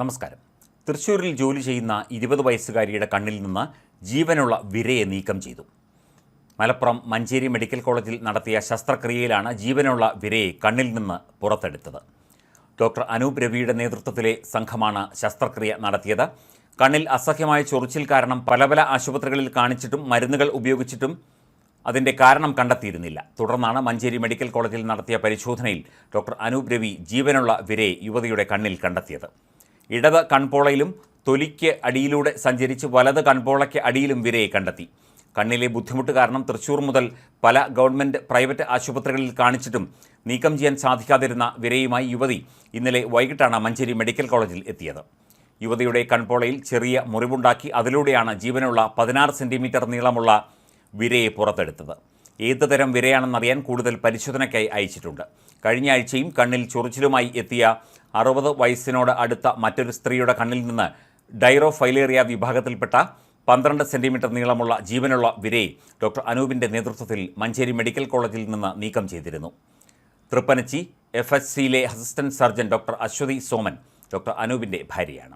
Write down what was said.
നമസ്കാരം. തൃശ്ശൂരിൽ ജോലി ചെയ്യുന്ന ഇരുപത് വയസ്സുകാരിയുടെ കണ്ണിൽ നിന്ന് ജീവനുള്ള വിരയെ നീക്കം ചെയ്തു. മലപ്പുറം മഞ്ചേരി മെഡിക്കൽ കോളേജിൽ നടത്തിയ ശസ്ത്രക്രിയയിലാണ് ജീവനുള്ള വിരയെ കണ്ണിൽ നിന്ന് പുറത്തെടുത്തത്. ഡോക്ടർ അനൂപ് രവിയുടെ നേതൃത്വത്തിലെ സംഘമാണ് ശസ്ത്രക്രിയ നടത്തിയത്. കണ്ണിൽ അസഹ്യമായ ചൊറിച്ചിൽ കാരണം പല പല ആശുപത്രികളിൽ കാണിച്ചിട്ടും മരുന്നുകൾ ഉപയോഗിച്ചിട്ടും അതിന്റെ കാരണം കണ്ടെത്തിയിരുന്നില്ല. തുടർന്നാണ് മഞ്ചേരി മെഡിക്കൽ കോളേജിൽ നടത്തിയ പരിശോധനയിൽ ഡോക്ടർ അനൂപ് രവി ജീവനുള്ള വിരയെ യുവതിയുടെ കണ്ണിൽ കണ്ടെത്തിയത്. ഇടത് കൺപോളയിലും തൊലിക്ക് അടിയിലൂടെ സഞ്ചരിച്ച് വലത് കൺപോളയ്ക്ക് അടിയിലും വിരയെ കണ്ടെത്തി. കണ്ണിലെ ബുദ്ധിമുട്ട് കാരണം തൃശൂർ മുതൽ പല ഗവൺമെന്റ് പ്രൈവറ്റ് ആശുപത്രികളിൽ കാണിച്ചിട്ടും നീക്കം ചെയ്യാൻ സാധിക്കാതിരുന്ന വിരയുമായി യുവതി ഇന്നലെ വൈകിട്ടാണ് മഞ്ചേരി മെഡിക്കൽ കോളേജിൽ എത്തിയത്. യുവതിയുടെ കൺപോളയിൽ ചെറിയ മുറിവുണ്ടാക്കി അതിലൂടെയാണ് ജീവനുള്ള പതിനാറ് സെന്റിമീറ്റർ നീളമുള്ള വിരയെ പുറത്തെടുത്തത്. ഏത് തരം വിരയാണെന്നറിയാൻ കൂടുതൽ പരിശോധനയ്ക്കായി അയച്ചിട്ടുണ്ട്. കഴിഞ്ഞ ആഴ്ചയും കണ്ണിൽ ചൊറിച്ചിലുമായി എത്തിയ അറുപത് വയസ്സിനോട് അടുത്ത മറ്റൊരു സ്ത്രീയുടെ കണ്ണിൽ നിന്ന് ഡൈറോഫൈലേറിയ വിഭാഗത്തിൽപ്പെട്ട പന്ത്രണ്ട് സെന്റിമീറ്റർ നീളമുള്ള ജീവനുള്ള വിരയെ ഡോക്ടർ അനൂപിന്റെ നേതൃത്വത്തിൽ മഞ്ചേരി മെഡിക്കൽ കോളേജിൽ നിന്ന് നീക്കം ചെയ്തിരുന്നു. തൃപ്പനച്ചി എഫ് എസ് സിയിലെ assistant surgeon doctor Aswathy Soman doctor അനൂപിന്റെ ഭാര്യയാണ്.